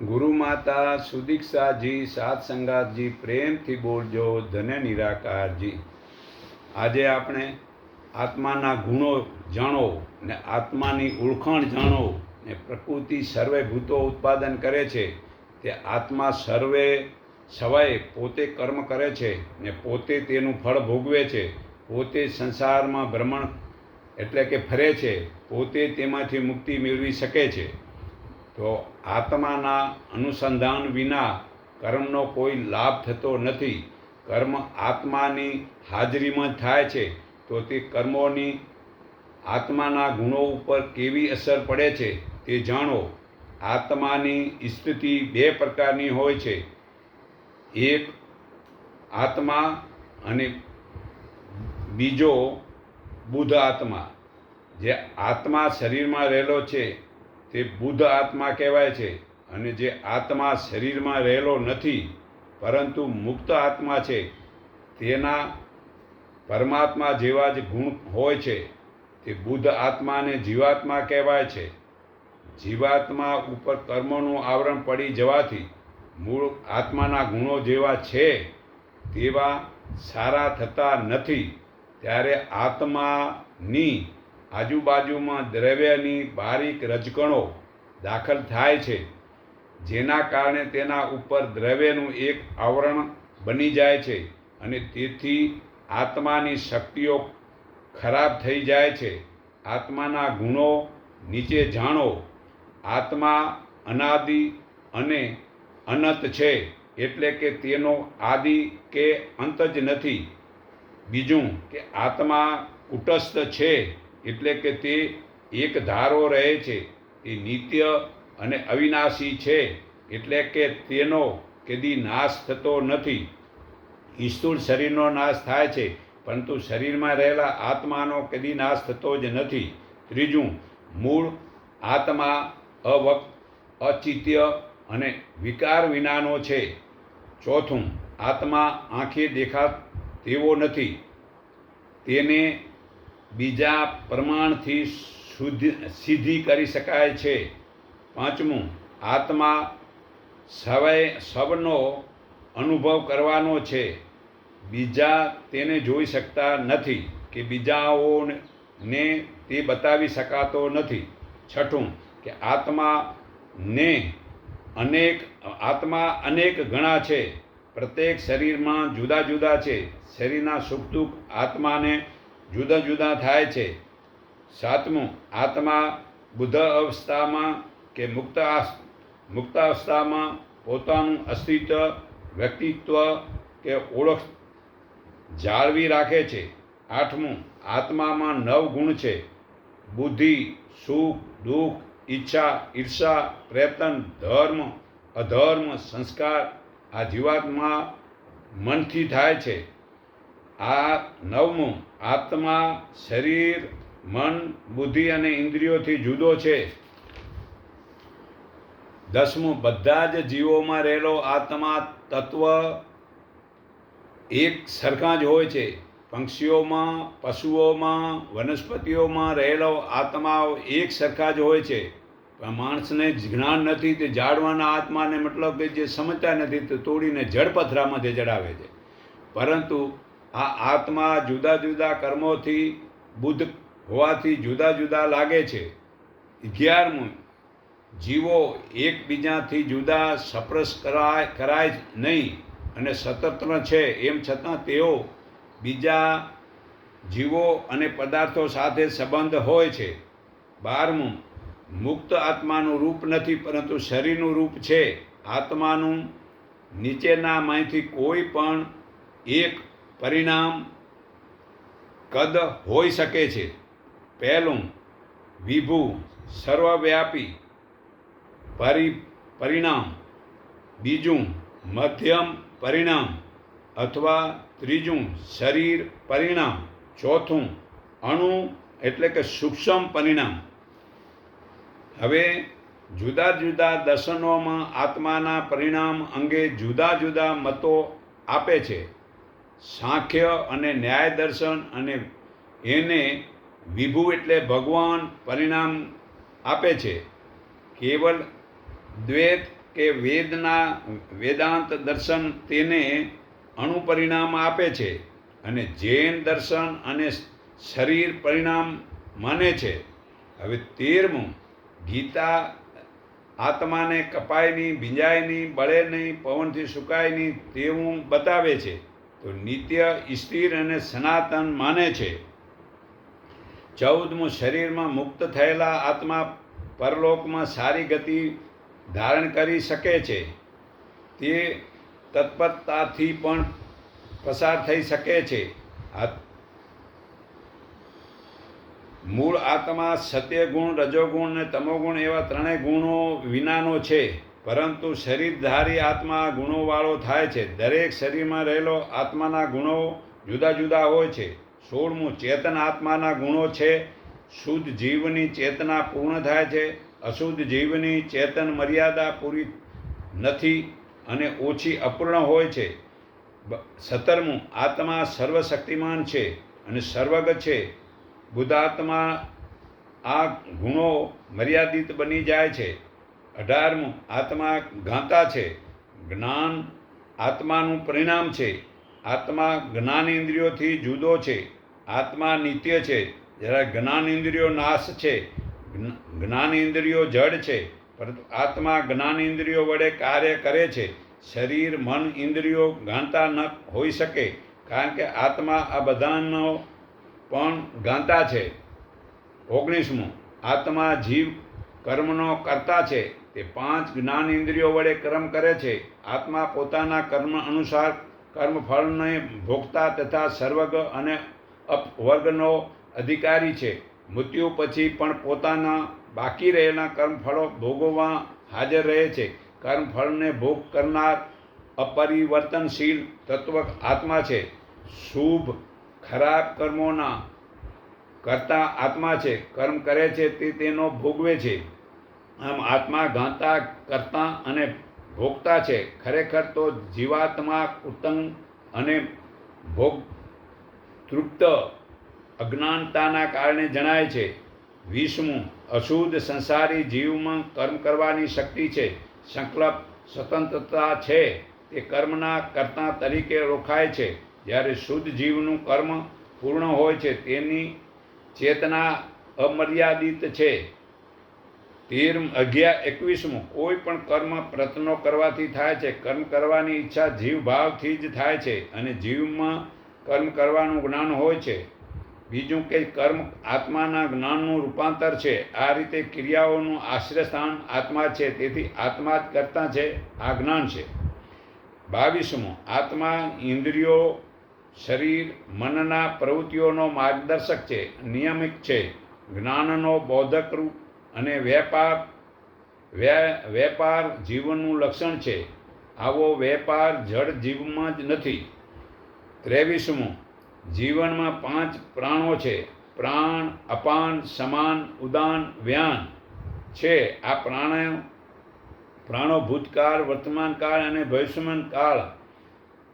ગુરુ માતા સુદીક્ષાજી સંગાતજી, પ્રેમથી બોલજો, ધન્ય નિરાકારજી. આજે આપણે આત્માના ગુણો જાણો ને આત્માની ઓળખાણ જાણો ને પ્રકૃતિ સર્વે ભૂતો ઉત્પાદન કરે છે, તે આત્મા સર્વે સવાય પોતે કર્મ કરે છે ને પોતે તેનું ફળ ભોગવે છે, પોતે સંસારમાં ભ્રમણ એટલે કે ફરે છે, પોતે તેમાંથી મુક્તિ મેળવી શકે છે. તો આત્માના અનુસંધાન વિના કર્મનો કોઈ લાભ થતો નથી. કર્મ આત્માની હાજરીમાં થાય છે, તો તે કર્મોની આત્માના ગુણો ઉપર કેવી અસર પડે છે તે જાણો. આત્માની સ્થિતિ બે પ્રકારની હોય છે. એક આત્મા અને બીજો બુદ્ધ આત્મા. જે આત્મા શરીરમાં રહેલો છે તે બુદ્ધ આત્મા કહેવાય છે અને જે આત્મા શરીરમાં રહેલો નથી, પરંતુ મુક્ત આત્મા છે, તેના પરમાત્મા જેવા જ ગુણ હોય છે. તે બુદ્ધ આત્માને જીવાત્મા કહેવાય છે. જીવાત્મા ઉપર કર્મોનું આવરણ પડી જવાથી મૂળ આત્માના ગુણો જેવા છે, તેવા સારા થતા નથી. ત્યારે આત્માની આજુબાજુમાં દ્રવ્યની બારીક રજકણો દાખલ થાય છે, જેના કારણે તેના ઉપર દ્રવ્યનું એક આવરણ બની જાય છે અને તેથી આત્માની શક્તિઓ ખરાબ થઈ જાય છે. આત્માના ગુણો નીચે જાણો, આત્મા અનાદિ અને અનંત છે, એટલે કે તેનો આદિ કે અંત જ નથી. બીજું કે આત્મા કુટસ્થ છે એટલે કે તે એક ધારો રહે છે, એ નિત્ય અને અવિનાશી છે, એટલે કે તેનો કદી નાશ થતો નથી. સ્થૂળ શરીરનો નાશ થાય છે, પરંતુ શરીરમાં રહેલા આત્માનો કદી નાશ થતો જ નથી. ત્રીજું, મૂળ આત્મા અવક, અચિત્ય અને વિકાર વિનાનો છે. ચોથું, આત્મા આંખે દેખા તેવો નથી. તેને બીજા પ્રમાણથી શુદ્ધિ સિદ્ધિ કરી શકાય છે. પાંચમું, આત્મા સવય સબનો અનુભવ કરવાનો છે. બીજા તેને જોઈ શકતા નથી કે બીજાઓને તે બતાવી શકાતો નથી. છઠ્ઠું, કે આત્માને અનેક આત્મા અનેક ગણા છે. પ્રત્યેક શરીરમાં જુદા જુદા છે. શરીરના સુખ દુઃખ આત્માને જુદા જુદા થાય છે. સાતમું, આત્મા બુદ્ધ અવસ્થામાં કે મુક્ત મુક્તાવસ્થામાં પોતાનું અસ્તિત્વ, વ્યક્તિત્વ કે ઓળખ જાળવી રાખે છે. આઠમું, આત્મામાં નવ ગુણ છે. બુદ્ધિ, સુખ, દુઃખ, ઈચ્છા, ઈર્ષા, પ્રયત્ન, ધર્મ, અધર્મ, સંસ્કાર આ જીવાત્મા મનથી થાય છે. આ નવમું આત્મા, શરીર, મન, બુદ્ધિ અને ઇન્દ્રિયોથી જુદો છે. દસમું, બધા જ જીવોમાં રહેલો આત્મા, તત્વ એક સરખા જ હોય છે. પંક્ષીઓમાં, પશુઓમાં, વનસ્પતિઓમાં રહેલો આત્માઓ એક સરખા જ હોય છે. પણ માણસને જ્ઞાન નથી તે જાળવાના આત્માને મતલબ કે જે સમજતા નથી તે તોડીને જળપથરામાં તે જડાવે છે. પરંતુ આ આત્મા જુદા જુદા કર્મોથી બુદ્ધ હોવાથી જુદા જુદા લાગે છે. અગિયારમું, જીવો એકબીજાથી જુદા સપ્રસ કરાય કરાય નહીં અને સતત છે. એમ છતાં તેઓ બીજા જીવો અને પદાર્થો સાથે સંબંધ હોય છે. બારમું, મુક્ત આત્માનું રૂપ નથી પરંતુ શરીરનું રૂપ છે. આત્માનું નીચેનામાંથી કોઈ પણ એક પરિણામ કદ હોઈ શકે છે. પહેલું, વિભુ સર્વવ્યાપી પરિ, પરિણામ. બીજું, મધ્યમ પરિણામ અથવા ત્રીજું, શરીર પરિણામ. ચોથું, અણુ એટલે કે સૂક્ષ્મ પરિણામ. હવે જુદા જુદા દર્શનોમાં આત્માના પરિણામ અંગે જુદા જુદા મતો આપે છે. સાંખ્ય અને ન્યાય દર્શન અને એને વિભુ એટલે ભગવાન પરિણામ આપે છે. કેવલ દ્વૈત કે વેદના, વેદાંત દર્શન તેને અણુપરિણામ આપે છે અને જૈન દર્શન અને શરીર પરિણામ માને છે. હવે તેરમું, ગીતા આત્માને કપાય નહીં ભીંજાય નહીં બળે નહીં પવનથી સુકાય નહીં તેવું બતાવે છે. નિત્ય સ્થિર અને સનાતન માને છે. ચૌદમું, શરીરમાં મુક્ત થયેલા આત્મા પરલોકમાં સારી ગતિ ધારણ કરી શકે છે. તે તત્પરતાથી પણ પસાર થઈ શકે છે. મૂળ આત્મા સત્યગુણ, રજોગુણ અને તમોગુણ એવા ત્રણેય ગુણો વિનાનો છે. પરંતુ શરીરધારી આત્મા ગુણોવાળો થાય છે. દરેક શરીરમાં રહેલો આત્માના ગુણો જુદા જુદા હોય છે. સોળમું ચેતન આત્માના ગુણો છે. શુદ્ધ જીવની ચેતના પૂર્ણ થાય છે. અશુદ્ધ જીવની ચેતન મર્યાદા પૂરી નથી અને ઓછી અપૂર્ણ હોય છે. સત્તરમું, આત્મા સર્વશક્તિમાન છે અને સર્વગ છે. બુદ્ધાત્મા આ ગુણો મર્યાદિત બની જાય છે. અઢારમું, આત્મા ગાતા છે. જ્ઞાન આત્માનું પરિણામ છે. આત્મા જ્ઞાનેન્દ્રિયોથી જુદો છે. આત્મા નિત્ય છે. જ્યારે જ્ઞાનેન્દ્રિયો નાશ છે જ્ઞાન જ્ઞાનેન્દ્રિયો જડ છે. પરંતુ આત્મા જ્ઞાનેન્દ્રિયો વડે કાર્ય કરે છે. શરીર, મન, ઇન્દ્રિયો ગાંતા ન હોઈ શકે, કારણ કે આત્મા આ બધાનો પણ ગાંતા છે. ઓગણીસમું, આત્મા જીવ કર્મનો કરતા છે. તે પાંચ જ્ઞાન ઇન્દ્રિયો વડે કર્મ કરે છે. આત્મા પોતાના કર્મ અનુસાર કર્મફળને ભોગતા તથા સર્વગ અને અપવર્ગનો અધિકારી છે. મૃત્યુ પછી પણ પોતાના બાકી રહેલા કર્મફળો ભોગવવા હાજર રહે છે. કર્મફળને ભોગ કરનાર અપરિવર્તનશીલ તત્વ આત્મા છે. શુભ, ખરાબ કર્મોના કરતા આત્મા છે. કર્મ કરે છે તે તેનો ભોગવે છે. આમ આત્મા ગાતા, કરતા અને ભોગતા છે. ખરેખર તો જીવાત્મા ઉત્તંગ અને ભોગ તૃપ્ત અજ્ઞાનતાના કારણે જણાય છે. વીસમું અશુદ્ધ સંસારી જીવમાં કર્મ કરવાની શક્તિ છે. સંકલ્પ સ્વતંત્રતા છે. તે કર્મના કર્તા તરીકે રોખાય છે. જ્યારે શુદ્ધ જીવનું કર્મ પૂર્ણ હોય છે, તેની ચેતના અમર્યાદિત છે. તેર અગિયાર એકવીસમું. કોઈ પણ કર્મ પ્રયત્નો કરવાથી થાય છે. કર્મ કરવાની ઈચ્છા જીવ ભાવથી જ થાય છે અને જીવમાં કર્મ કરવાનું જ્ઞાન હોય છે. બીજું કે કર્મ આત્માના જ્ઞાનનું રૂપાંતર છે. આ રીતે ક્રિયાઓનું આશ્રય સ્થાન આત્મા છે. તેથી આત્મા જ કરતા છે. આ જ્ઞાન છે. બાવીસમું. આત્મા ઇન્દ્રિયો, શરીર, મનના પ્રવૃત્તિઓનો માર્ગદર્શક છે. નિયમિત છે. જ્ઞાનનો બોધક રૂપ અને વેપાર વેપાર જીવનનું લક્ષણ છે. આવો વેપાર જળ જીવમાં જ નથી. ત્રેવીસમું, જીવનમાં પાંચ પ્રાણો છે. પ્રાણ, અપાન, સમાન, ઉદાન, વ્યાન છે. આ પ્રાણ પ્રાણો ભૂતકાળ, વર્તમાન કાળ અને ભવિષ્યમાન કાળ.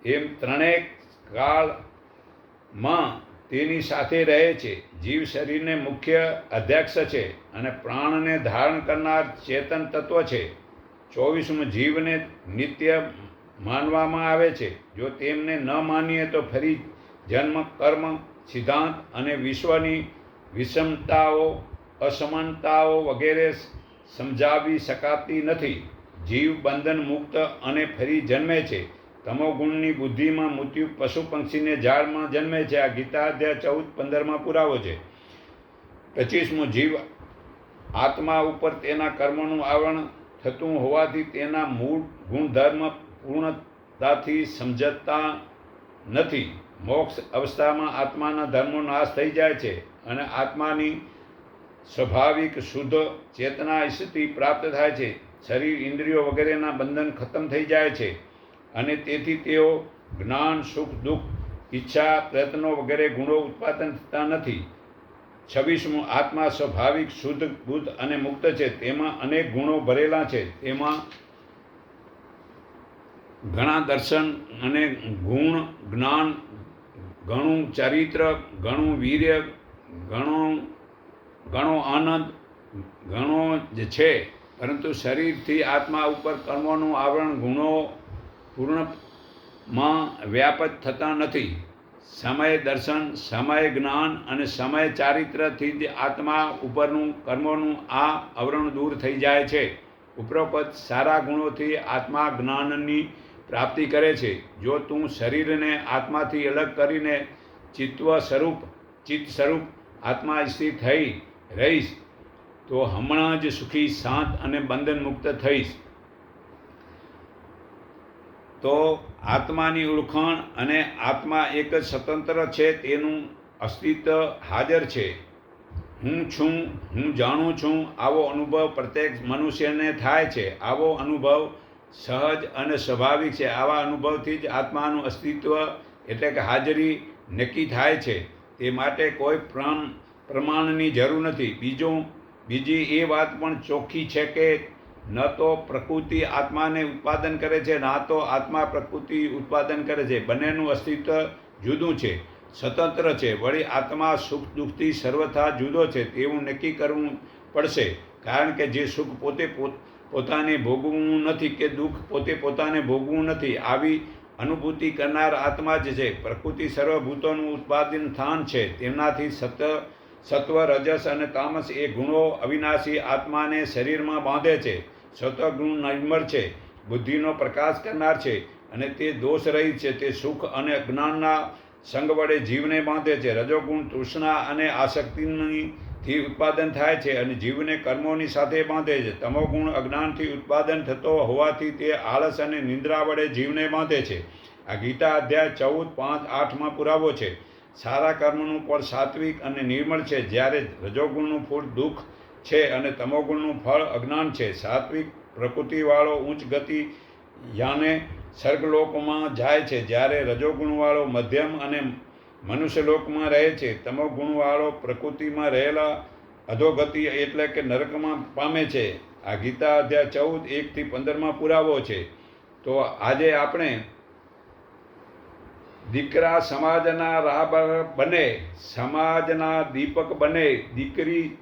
એમ ત્રણેક કાળમાં તેની સાથે રહે છે. જીવ શરીરને મુખ્ય અધ્યક્ષ છે અને પ્રાણને ધારણ કરનાર ચેતન તત્વ છે. ચોવીસમું જીવને નિત્ય માનવામાં આવે છે. જો તેમને ન માનીએ તો ફરી જન્મ, કર્મ, સિદ્ધાંત અને વિશ્વની વિષમતાઓ, અસમાનતાઓ વગેરે સમજાવી શકાતી નથી. જીવ બંધન મુક્ત અને ફરી જન્મે છે. તમોગુણની બુદ્ધિમાં મૃત્યુ પશુ પંક્ષીને ઝાડમાં જન્મે છે. આ ગીતા અધ્યાય ચૌદ પંદરમાં પુરાવો છે. પચીસમો જીવ આત્મા ઉપર તેના કર્મોનું આવરણ થતું હોવાથી તેના મૂળ ગુણધર્મ પૂર્ણતાથી સમજતા નથી. મોક્ષ અવસ્થામાં આત્માના ધર્મનો નાશ થઈ જાય છે અને આત્માની સ્વાભાવિક શુદ્ધ ચેતના સ્થિતિ પ્રાપ્ત થાય છે. શરીર ઇન્દ્રિયો વગેરેના બંધન ખતમ થઈ જાય છે. અને તેથી તેઓ જ્ઞાન, સુખ, દુઃખ, ઈચ્છા, પ્રયત્નો વગેરે ગુણો ઉત્પાદન થતા નથી. છવ્વીસમું આત્મા સ્વાભાવિક, શુદ્ધ, બુદ્ધ અને મુક્ત છે. તેમાં અનેક ગુણો ભરેલા છે. તેમાં ઘણા દર્શન અને ગુણ, જ્ઞાન, ઘણું ચરિત્ર, ઘણું વીર્ય, ઘણો ઘણો આનંદ, ઘણો જ છે. પરંતુ શરીરથી આત્મા ઉપર કર્મોનું આવરણ ગુણો પૂર્ણમાં વ્યાપક થતા નથી. સમય દર્શન, સમય જ્ઞાન અને સમય ચારિત્રથી જ આત્મા ઉપરનું કર્મોનું આ આવરણ દૂર થઈ જાય છે. ઉપરોક્ત સારા ગુણોથી આત્મા જ્ઞાનની પ્રાપ્તિ કરે છે. જો તું શરીરને આત્માથી અલગ કરીને ચિત્વ સ્વરૂપ, ચિત્ત સ્વરૂપ આત્મા સ્થિત થઈ રહીશ, તો હમણાં જ સુખી, શાંત અને બંધન મુક્ત થઈશ. તો આત્માની ઓળખાણ અને આત્મા એક જ સ્વતંત્ર છે તેનું અસ્તિત્વ હાજર છે. હું છું, હું જાણું છું, આવો અનુભવ પ્રત્યેક મનુષ્યને થાય છે. આવો અનુભવ સહજ અને સ્વાભાવિક છે. આવા અનુભવથી જ આત્માનું અસ્તિત્વ એટલે કે હાજરી નક્કી થાય છે. તે માટે કોઈ પ્રમ પ્રમાણની જરૂર નથી. બીજું, બીજી એ વાત પણ ચોખ્ખી છે કે ન તો પ્રકૃતિ આત્માને ઉત્પાદન કરે છે, ના તો આત્મા પ્રકૃતિ ઉત્પાદન કરે છે. બંનેનું અસ્તિત્વ જુદું છે, સ્વતંત્ર છે. વળી આત્મા સુખ દુઃખથી સર્વથા જુદો છે, તેવું નક્કી કરવું પડશે. કારણ કે જે સુખ પોતે પોત, પોતાને ભોગવવું નથી કે દુઃખ પોતે પોતાને ભોગવવું નથી, આવી અનુભૂતિ કરનાર આત્મા જ છે. પ્રકૃતિ સર્વભૂતોનું ઉત્પાદન સ્થાન છે. તેમનાથી સત સત્વ, રજસ અને તામસ એ ગુણો અવિનાશી આત્માને શરીરમાં બાંધે છે. સત્વગુણ નિર્મળ છે. બુદ્ધિનો પ્રકાશ કરનાર છે અને તે દોષ રહિત છે. તે સુખ અને અજ્ઞાનના સંગ વડે જીવને બાંધે છે. રજોગુણ તૃષ્ણા અને આસક્તિની ઉત્પાદન થાય છે અને જીવને કર્મોની સાથે બાંધે છે. તમોગુણ અજ્ઞાનથી ઉત્પાદન થતો હોવાથી તે આળસ અને નિંદ્રા વડે જીવને બાંધે છે. આ ગીતા અધ્યાય ચૌદ, પાંચ, આઠમાં પુરાવો છે. સારા કર્મનું ફળ સાત્વિક અને નિર્મળ છે. જ્યારે રજોગુણનું ફળ દુઃખ છે અને તમોગુણનું ફળ અજ્ઞાન છે. સાત્વિક પ્રકૃતિવાળો ઉચ્ચ ગતિ યાને સ્વર્ગલોકમાં જાય છે. જ્યારે રજોગુણવાળો મધ્યમ અને મનુષ્યલોકમાં રહે છે, તમોગુણવાળો પ્રકૃતિમાં રહેલા અધોગતિ એટલે કે નરકમાં પામે છે. આ ગીતા અધ્યાય ચૌદ એકથી પંદરમાં પુરાવો છે. તો આજે આપણે દીકરા સમાજના રાહબર બને, સમાજના દીપક બને, દીકરી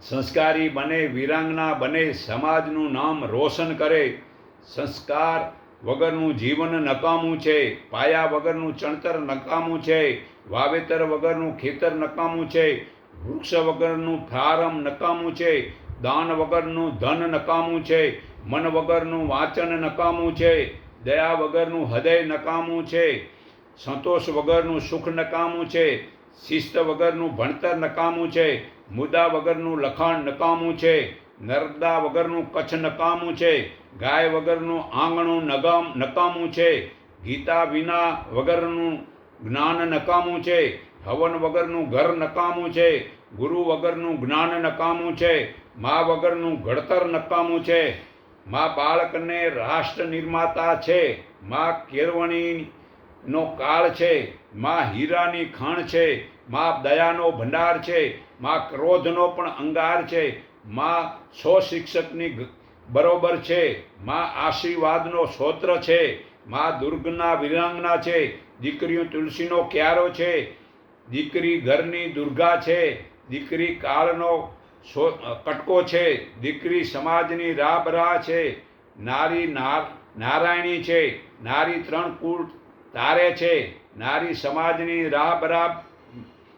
સંસ્કારી બને, વિરાંગના બને, સમાજનું નામ રોશન કરે. સંસ્કાર વગરનું જીવન નકામું છે, પાયા વગરનું ચણતર નકામું છે, વાવેતર વગરનું ખેતર નકામું છે, વૃક્ષ વગરનું ફારમ નકામું છે, દાન વગરનું ધન નકામું છે, મન વગરનું વાંચન નકામું છે, દયા વગરનું હૃદય નકામું છે સંતોષ વગરનું સુખ નકામું છે, શિસ્ત વગરનું ભણતર નકામું છે મુદ્દા વગરનું લખાણ નકામું છે, નર્મદા વગરનું કચ્છ નકામું છે, ગાય વગરનું આંગણું નગામ, નકામું છે, ગીતા વિના વગરનું જ્ઞાન નકામું છે, હવન વગરનું ઘર નકામું છે, ગુરુ વગરનું જ્ઞાન નકામું છે, મા વગરનું ઘડતર નકામું છે, મા બાળકને રાષ્ટ્ર નિર્માતા છે, મા કેળવણી નો કાળ છે, માં હીરાની ખાણ છે, માં દયાનો ભંડાર છે, માં ક્રોધનો પણ અંગાર છે, માં સો શિક્ષકની બરોબર છે, માં આશીર્વાદનો સ્ત્રોત્ર છે, માં દુર્ગના વિરાંગના છે, દીકરીઓ તુલસીનો ક્યારો છે, દીકરી ઘરની દુર્ગા છે, દીકરી કાળનો કટકો છે, દીકરી સમાજની રાબરા છે, નારી નાર, નારાયણી છે, નારી ત્રણ કુળ તારે છે. નારી સમાજની રાહ બરાબ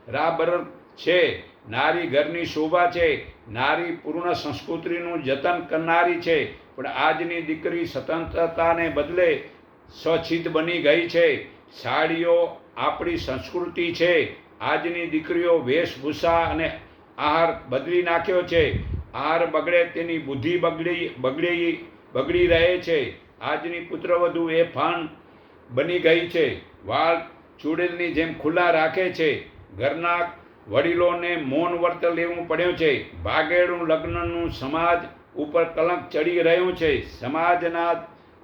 રાબર છે. નારી ઘરની શોભા છે. નારી પૂર્ણ સંસ્કૃતિનું જતન કરનારી છે. પણ આજની દીકરી સ્વતંત્રતાને બદલે સ્વચ્છિત બની ગઈ છે. સાડીઓ આપણી સંસ્કૃતિ છે. આજની દીકરીઓ વેશભૂષા અને આહાર બદલી નાખ્યો છે. આહાર બગડે તેની બુદ્ધિ બગડી બગડી બગડી રહે છે. આજની પુત્રવધુ એ ફાન બની ગઈ છે. વાળ ચૂડેલની જેમ ખુલ્લા રાખે છે. ઘરના વડીલોને મૌન વર્ત લેવું પડ્યું છે. ભાગેડું લગ્નનું સમાજ ઉપર કલંક ચડી રહ્યું છે. સમાજના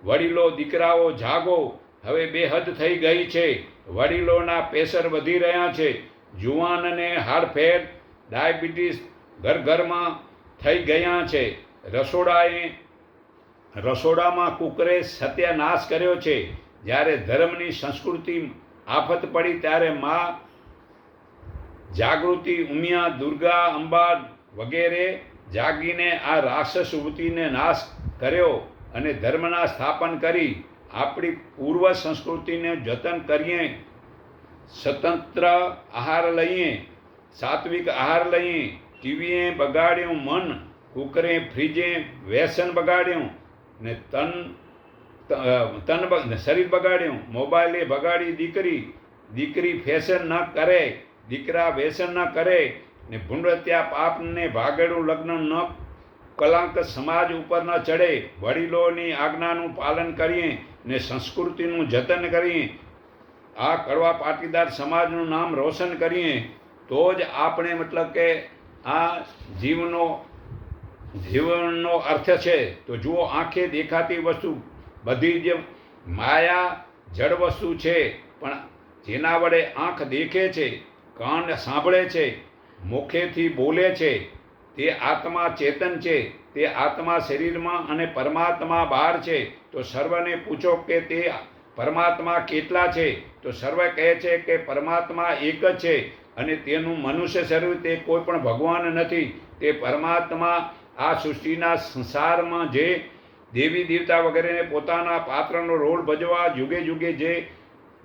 વડીલો, દીકરાઓ, જાગો. હવે બેહદ થઈ ગઈ છે. વડીલોના પ્રેશર વધી રહ્યા છે. જુવાનને હાડફેર ડાયાબિટીસ ઘર ઘરમાં થઈ ગયા છે. રસોડાએ, રસોડામાં કુકરે સત્યાનાશ કર્યો છે. જ્યારે ધર્મની સંસ્કૃતિ આફત પડી ત્યારે મા જાગૃતિ, ઉમિયા, દુર્ગા અંબા વગેરે જાગીને આ રાક્ષસ વૃત્તિને નાશ કર્યો અને ધર્મના સ્થાપન કરી આપણી પૂર્વ સંસ્કૃતિને જતન કરીએ, સ્વતંત્ર આહાર લઈએ, સાત્વિક આહાર લઈએ, ટીવીએ બગાડ્યું, મન કુકરે, ફ્રીજે વ્યસન બગાડ્યું ને તન તન શરીર બગાડ્યું. મોબાઈલે બગાડી દીકરી. દીકરી ફેશન ન કરે. દીકરા વ્યસન ન કરે. ને ભૂંડત્યા પાપને ભાગેડું લગ્ન ન કલંક સમાજ ઉપર ન ચડે. વડીલોની આજ્ઞાનું પાલન કરીએ ને સંસ્કૃતિનું જતન કરીએ. આ કડવા પાટીદાર સમાજનું નામ રોશન કરીએ. તો જ આપણે મતલબ કે આ જીવનો જીવનનો અર્થ છે. તો જુઓ, આંખે દેખાતી વસ્તુ બધી જ માયા જડ વસ્તુ છે, પણ જેના વડે આંખ દેખે છે, કાન સાંભળે છે, મુખેથી બોલે છે, તે આત્મા ચેતન છે, તે આત્મા શરીરમાં અને પરમાત્મા બહાર છે, તો સર્વને પૂછો કે તે પરમાત્મા કેટલા છે, તો સર્વ કહે છે કે પરમાત્મા એક જ છે, અને તેનું મનુષ્ય શરીર તે કોઈ પણ ભગવાન નથી, તે પરમાત્મા આ સૃષ્ટિના સંસારમાં જે દેવી દેવતા વગેરેને પોતાના પાત્રનો રોલ ભજવા યુગે યુગે જે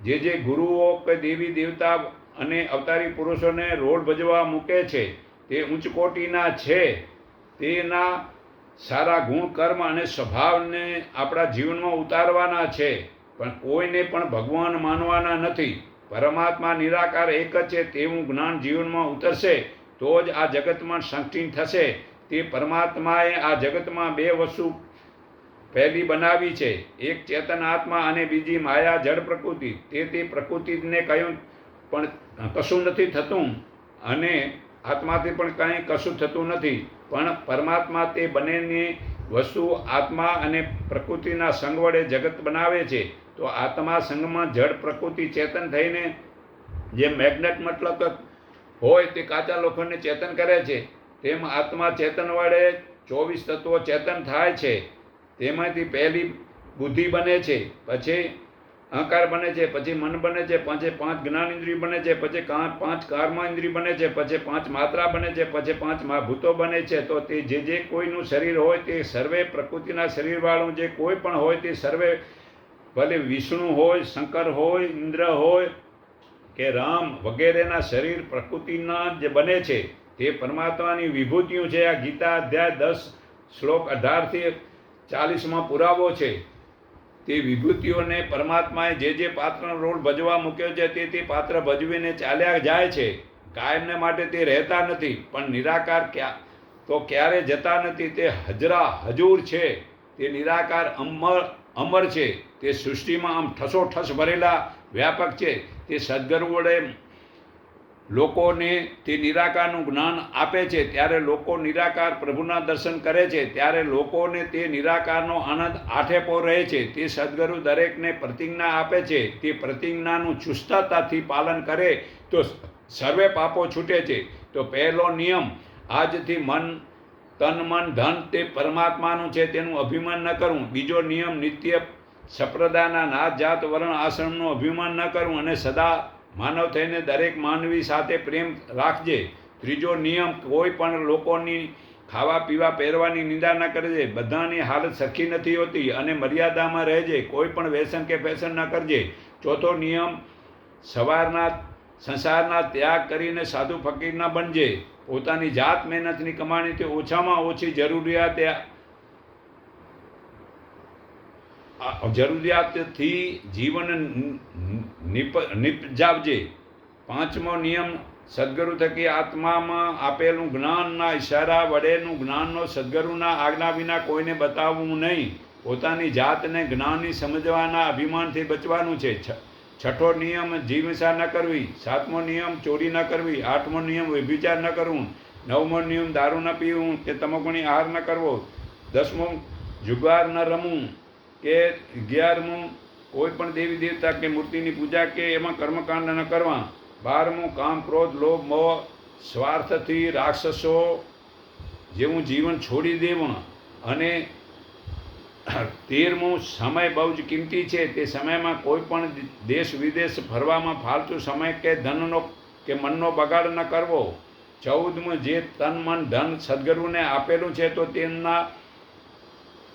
જે જે ગુરુઓ કે દેવી દેવતા અને અવતારી પુરુષોને રોલ ભજવા મૂકે છે, તે ઉચ્ચ કોટીના છે. તેના સારા ગુણ, કર્મ અને સ્વભાવને આપણા જીવનમાં ઉતારવાના છે, પણ કોઈને પણ ભગવાન માનવાના નથી. પરમાત્મા નિરાકાર એક જ છે, તેવું જ્ઞાન જીવનમાં ઉતરશે, તો જ આ જગતમાં સંકટીન થશે. તે પરમાત્માએ આ જગતમાં બે વસ્તુ પહેલી બનાવી છે. એક ચેતન આત્મા અને બીજી માયા જળ પ્રકૃતિ. તે તે પ્રકૃતિને કહ્યું પણ કશું નથી થતું અને આત્માથી પણ કંઈ કશું થતું નથી. પણ પરમાત્મા તે બંનેની વસ્તુ આત્મા અને પ્રકૃતિના સંગ વડે જગત બનાવે છે. તો આત્મા સંગમાં જળ પ્રકૃતિ ચેતન થઈને જે મેગ્નેટ મતલબ હોય તે કાચા લોખંડને ચેતન કરે છે. તેમ આત્મા ચેતન વડે ચોવીસ તત્વો ચેતન થાય છે. તેમાંથી પહેલી બુદ્ધિ બને છે, પછી અહંકાર બને છે, પછી મન બને છે, પછી પાંચ જ્ઞાન ઇન્દ્રિય બને છે, પછી પાંચ કર્મ ઇન્દ્રિય બને છે, પછી પાંચ માત્રા બને છે, પછી પાંચ મહાભૂતો બને છે. તો તે જે જે કોઈનું શરીર હોય તે સર્વે પ્રકૃતિના શરીરવાળું જે કોઈ પણ હોય તે સર્વે, ભલે વિષ્ણુ હોય, શંકર હોય, ઇન્દ્ર હોય કે રામ વગેરેના શરીર પ્રકૃતિના જે બને છે તે પરમાત્માની વિભૂતિઓ છે. આ ગીતા અધ્યાય દસ શ્લોક અઢારથી ચાલીસમાં પુરાવો છે. તે વિભૂતિઓને પરમાત્માએ જે જે પાત્રનો રોલ ભજવા મૂક્યો છે તે તે પાત્ર ભજવીને ચાલ્યા જાય છે. કાયમને માટે તે રહેતા નથી, પણ નિરાકાર ક્યાં, તો ક્યારે જતા નથી તે હજરા હજૂર છે. તે નિરાકાર અમર અમર છે. તે સૃષ્ટિમાં આમ ઠસો ઠસ ભરેલા વ્યાપક છે. તે સદગુરુ વડે લોકોને તે નિરાકારનું જ્ઞાન આપે છે, ત્યારે લોકો નિરાકાર પ્રભુના દર્શન કરે છે, ત્યારે લોકોને તે નિરાકારનો આનંદ આઠેપો રહે છે. તે સદગુરુ દરેકને પ્રતિજ્ઞા આપે છે, તે પ્રતિજ્ઞાનું ચુસ્તતાથી પાલન કરે તો સર્વે પાપો છૂટે છે. તો પહેલો નિયમ, આજથી મન, તન, મન, ધન તે પરમાત્માનું છે, તેનું અભિમાન ન કરવું બીજો નિયમ, નિત્ય સંપ્રદાયના નાત જાત વર્ણ આશ્રમનું અભિમાન ન કરવું અને સદા માનવ થઈને દરેક માનવી સાથે પ્રેમ રાખજે. ત્રીજો નિયમ, કોઈ પણ લોકોની ખાવા પીવા પહેરવાની નિંદા ન કરજે. બધાની હાલત સરખી નથી હોતી અને મર્યાદામાં રહેજે. કોઈ પણ વ્યસન કે ફેશન ન કરજે. ચોથો નિયમ, સવારના સંસારના ત્યાગ કરીને સાધુ ફકીર ન બનજે. પોતાની જાત મહેનતની કમાણીથી ઓછામાં ઓછી જરૂરિયાત આ જરૂરિયાતથી જીવન નિપ, નિપજાવજે. પાંચમો નિયમ, સદગુરુ થકી આત્મામાં આપેલું જ્ઞાનના ઈશારા વડેનું જ્ઞાનનો સદગુરુના આજ્ઞા વિના કોઈને બતાવવું નહીં. પોતાની જાતને જ્ઞાનની સમજવાના અભિમાનથી બચવાનું છે. છઠ્ઠો નિયમ જીવસા ન કરવી. સાતમો નિયમ, ચોરી ન કરવી. આઠમો નિયમ, વ્યભિચાર ન કરવું. નવમો નિયમ, દારૂ ન પીવું કે તમોગુણી આહાર ન કરવો. દસમો, જુગાર ન રમવું. કે અગિયારમું કોઈ પણ દેવી દેવતા કે મૂર્તિની પૂજા કે એમાં કર્મકાંડ ન કરવા, બારમું કામ, ક્રોધ, લોભ, મોહ, સ્વાર્થથી રાક્ષસો જેવું જીવન છોડી દેવું અને તેરમું સમય બહુ જ કિંમતી છે. તે સમયમાં કોઈ પણ દેશ વિદેશ ફરવામાં ફાલતુ સમય કે ધનનો કે મનનો બગાડ ન કરવો. ચૌદમું, જે તન, મન, ધન, સદગુરુને આપેલું છે તો તેમના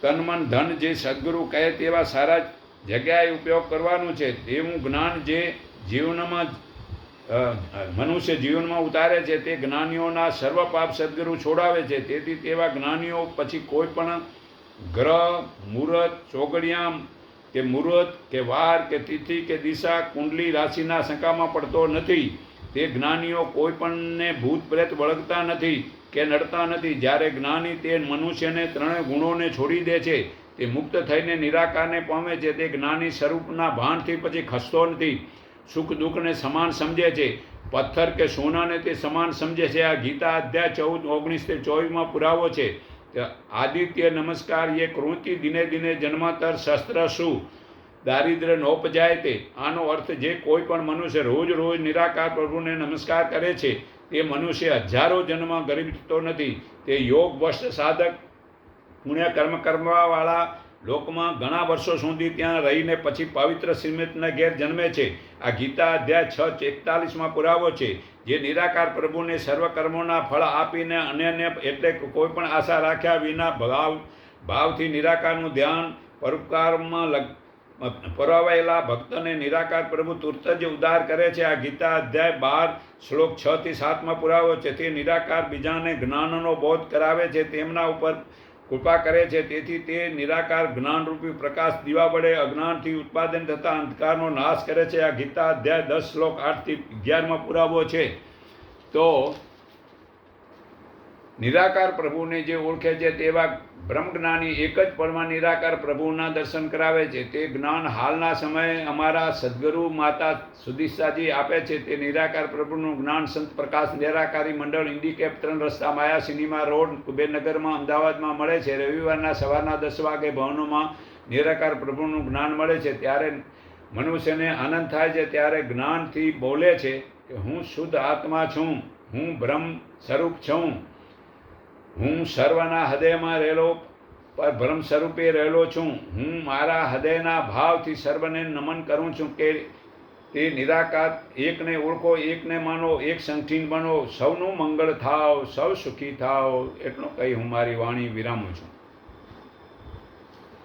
તન મન ધન જે સદગુરુ કહે તેવા સારા જગ્યાએ ઉપયોગ કરવાનું છે. તેવું જ્ઞાન જે જીવનમાં મનુષ્ય જીવનમાં ઉતારે છે, તે જ્ઞાનીઓના સર્વ પાપ સદગુરુ છોડાવે છે. તેથી તેવા જ્ઞાનીઓ પછી કોઈ પણ ગ્રહ, મુહૂર્ત, ચોગડિયામ કે મુહૂર્ત કે વાર કે તિથિ કે દિશા, કુંડલી રાશિના શંકામાં પડતો નથી. તે જ્ઞાનીઓ કોઈ પણને ભૂત પ્રેત વળગતા નથી કે નડતા નથી. જ્યારે જ્ઞાની તે મનુષ્યને ત્રણેય ગુણોને છોડી દે છે, તે મુક્ત થઈને નિરાકારને પામે છે. તે જ્ઞાની સ્વરૂપના ભાનથી પછી ખસતો નથી. સુખ દુઃખને સમાન સમજે છે. પથ્થર કે સોનાને તે સમાન સમજે છે. આ ગીતા અધ્યાય ચૌદ, ઓગણીસ તે ચોવીસમાં પુરાવો છે. આદિત્ય નમસ્કાર એ કૃતિ દિને દિને જન્માતર શસ્ત્ર શું? દારિદ્ર્ય નોપજાય તે. આનો અર્થ જે કોઈ પણ મનુષ્ય રોજ રોજ નિરાકાર પ્રભુને નમસ્કાર કરે છે, તે મનુષ્ય હજારો જન્મ ગરીબ થતો નથી. તે યોગ વશ સાધક પુણ્ય કર્મ કરવાવાળા લોકમાં ઘણા વર્ષો સુધી ત્યાં રહીને પછી પવિત્ર શ્રીમતના ઘેર જન્મે છે. આ ગીતા અધ્યાય છ એકતાલીસમાં પુરાવો છે, જે નિરાકાર પ્રભુને સર્વકર્મોના ફળ આપીને અન્યને એટલે કોઈ પણ આશા રાખ્યા વિના ભાવ ભાવથી નિરાકારનું ધ્યાન, પરોપકારમાં લગ પરાવાયેલા ભક્તને નિરાકાર પ્રભુ તુરત જ ઉદ્ધાર કરે છે. આ ગીતા અધ્યાય બાર, શ્લોક છ થી સાતમાં પુરાવો છે. તે નિરાકાર બીજાને જ્ઞાનનો બોધ કરાવે છે. તેમના ઉપર કૃપા કરે છે. તેથી તે નિરાકાર જ્ઞાનરૂપી પ્રકાશ દીવા વડે અજ્ઞાનથી ઉત્પાદન થતા અંધકારનો નાશ કરે છે. આ ગીતા અધ્યાય દસ, શ્લોક આઠથી અગિયારમાં પુરાવો છે. તો નિરાકાર પ્રભુને જે ઓળખે છે તેવા બ્રહ્મજ્ઞાની એક જ પરમા નિરાકાર પ્રભુના દર્શન કરાવે છે. તે જ્ઞાન હાલના સમયે અમારા સદગુરુ માતા સુદીક્ષાજી આપે છે. તે નિરાકાર પ્રભુનું જ્ઞાન સંત પ્રકાશ નિરાકારી મંડળ ઇન્ડિકેપ ત્રણ રસ્તા માયા સિનેમા રોડ કુબેરનગરમાં અમદાવાદમાં મળે છે. રવિવારના સવારના દસ વાગે ભવનોમાં નિરાકાર પ્રભુનું જ્ઞાન મળે છે. ત્યારે મનુષ્યને આનંદ થાય છે. ત્યારે જ્ઞાનથી બોલે છે કે હું શુદ્ધ આત્મા છું. હું બ્રહ્મ સ્વરૂપ છું. હું સર્વના હૃદયમાં રહેલો પર ભ્રમ સ્વરૂપે રહેલો છું. હું મારા હૃદયના ભાવથી સર્વને નમન કરું છું કે તે નિરાકાર, એકને ઓળખો, એકને માનો, એક સંઠીન બનો. સૌનું મંગળ થાવ, સૌ સુખી થાવ. એટલું કહી હું મારી વાણી વિરામું છું.